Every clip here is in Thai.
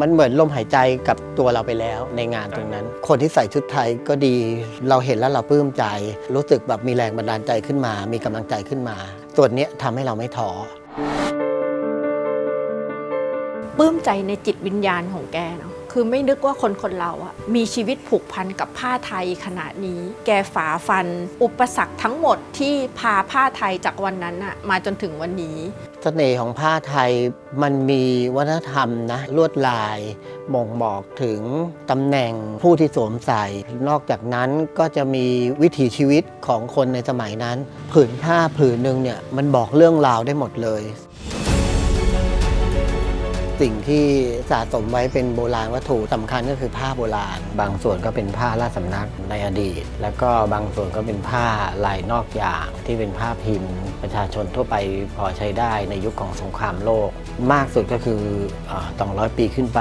มันเหมือนลมหายใจกับตัวเราไปแล้วในงานตรงนั้น คนที่ใส่ชุดไทยก็ดี เราเห็นแล้วเราปลื้มใจ รู้สึกแบบมีแรงบันดาลใจขึ้นมา มีกำลังใจขึ้นมาส่วนเนี้ยทำให้เราไม่ท้อปลื้มใจในจิตวิญญาณของแกเนาะคือไม่นึกว่าคนคนเราอะมีชีวิตผูกพันกับผ้าไทยขนาดนี้ แกฝ่าฟัน อุปสรรคทั้งหมดที่พาผ้าไทยจากวันนั้นอะมาจนถึงวันนี้ เสน่ห์ของผ้าไทยมันมีวัฒนธรรมนะลวดลายบ่งบอกถึงตำแหน่งผู้ที่สวมใส่ นอกจากนั้นก็จะมีวิถีชีวิตของคนในสมัยนั้น ผืนผ้าผืนหนึ่งเนี่ยมันบอกเรื่องราวได้หมดเลย สิ่งที่สะสมไว้เป็นโบราณวัตถุสำคัญก็คือผ้าโบราณ บางส่วนก็เป็นผ้าราชสำนักในอดีต แล้วก็บางส่วนก็เป็นผ้าลายนอกอย่างที่เป็นผ้าพิมพ์ ประชาชนทั่วไปพอใช้ได้ในยุคของสงครามโลก มากสุดก็คือต้องร้อยปีขึ้นไป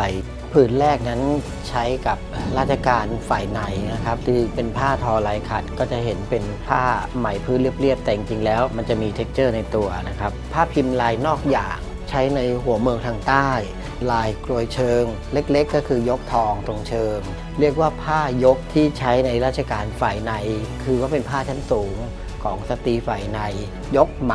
ผืนแรกนั้นใช้กับราชการฝ่ายในนะครับคือเป็นผ้าทอลายขัดก็จะเห็นเป็นผ้าไหมพื้นเรียบๆแต่จริงๆแล้ว มันจะมีเท็กเจอร์ในตัวนะครับ ผ้าพิมพ์ลายนอกอย่าง ใช้ในหัวเมืองทางใต้ ลายกลวยเชิง เล็กๆ ก็คือยกทองตรงเชิง เรียกว่าผ้ายกที่ใช้ในราชการฝ่ายใน คือว่าเป็นผ้าชั้นสูงของสตรีฝ่ายใน ยกไหม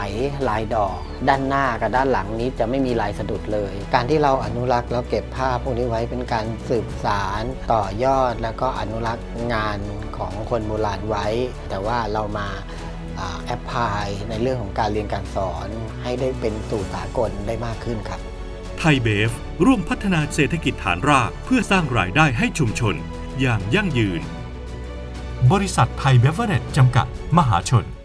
ลายดอก ด้านหน้ากับด้านหลังนี้จะไม่มีลายสะดุดเลย การที่เราอนุรักษ์แล้วเก็บผ้าพวกนี้ไว้เป็นการสืบสารต่อยอดแล้วก็อนุรักษ์งานของคนโบราณไว้ แต่ว่าเรามา แอปพลายในเรื่องของการเรียนการสอนให้ได้เป็นสู่สากลได้มากขึ้นครับ ไทยเบฟ ร่วมพัฒนาเศรษฐกิจฐานรากเพื่อสร้างรายได้ให้ชุมชน อย่างยั่งยืน บริษัทไทยเบเวอร์เรจจำกัด มหาชน